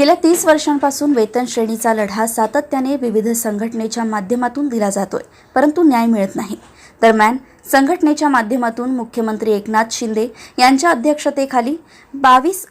गेल्या तीस वर्षांपासून वेतन श्रेणीचा लढा सातत्याने विविध संघटनेच्या माध्यमातून दिला जातोय परंतु न्याय मिळत नाही. दरम्यान संघटनेच्या माध्यमातून मुख्यमंत्री एकनाथ शिंदे यांच्या अध्यक्षतेखाली बावीस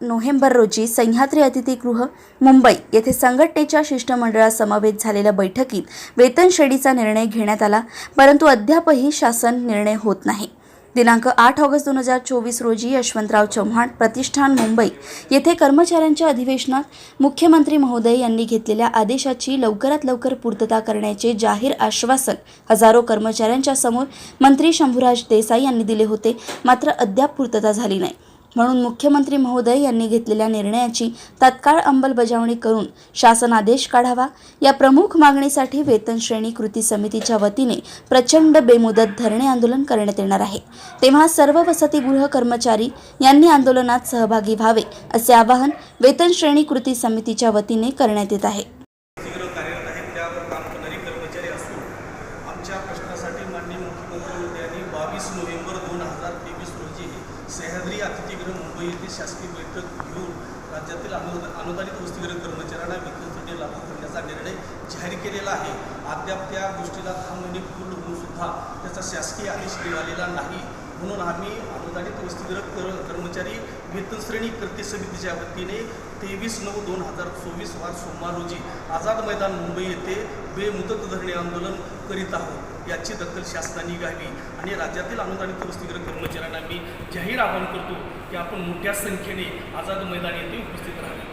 नोव्हेंबर रोजी सह्याद्री अतिथीगृह मुंबई येथे संघटनेच्या शिष्टमंडळासमवेत झालेल्या बैठकीत वेतन श्रेणीचा निर्णय घेण्यात आला परंतु अद्यापही शासन निर्णय होत नाही. दिनांक आठ ऑगस्ट दोन हजार चोवीस रोजी यशवंतराव चव्हाण प्रतिष्ठान मुंबई येथे कर्मचाऱ्यांच्या अधिवेशनात मुख्यमंत्री महोदय यांनी घेतलेल्या आदेशाची लवकरात लवकर पूर्तता करण्याचे जाहीर आश्वासन हजारो कर्मचाऱ्यांच्या समोर मंत्री शंभूराज देसाई यांनी दिले होते. मात्र अद्याप पूर्तता झाली नाही. म्हणून मुख्यमंत्री महोदय यांनी घेतलेल्या निर्णयाची तात्काळ अंमलबजावणी करून शासन आदेश काढावा. या प्रमुख मागणीसाठी वेतन श्रेणी कृती समितीच्या वतीने प्रचंड बेमुदत धरणे आंदोलन करण्यात येणार आहे. तेव्हा सर्व वसतिगृह कर्मचारी यांनी आंदोलनात सहभागी व्हावे असे आवाहन वेतन श्रेणी कृती समितीच्या वतीने करण्यात येत आहे. आमच्या प्रश्नासाठी माननीय मुख्यमंत्री बावीस नोव्हेंबर दोन सह्याद्री अतिथीगृह मुंबई येथे शासकीय बैठक घेऊन राज्यातील अनु अनुदानित वस्तीगृह कर्मचाऱ्यांना वेतनश्रेणी लागू करण्याचा निर्णय जाहीर केलेला आहे. अद्याप त्या गोष्टीला दहा महिने पूर्ण होऊन सुद्धा त्याचा शासकीय आदेश निघालेला नाही. म्हणून आम्ही अनुदानित वसतिगृह कर कर्मचारी वेतन श्रेणी कृती समितीच्या वतीने तेवीस नऊ दोन हजार चोवीस वार सोमवार रोजी आझाद मैदान मुंबई येथे बेमुदत धरणे आंदोलन करीत आहोत. याची दखल शासनाने घ्यावी आणि राज्यातील अनुदानित वसतिगृह कर्मचाऱ्यांना मी जाहीर आवाहन करतो की आपण मोठ्या संख्येने आझाद मैदान येथे उपस्थित राहावे.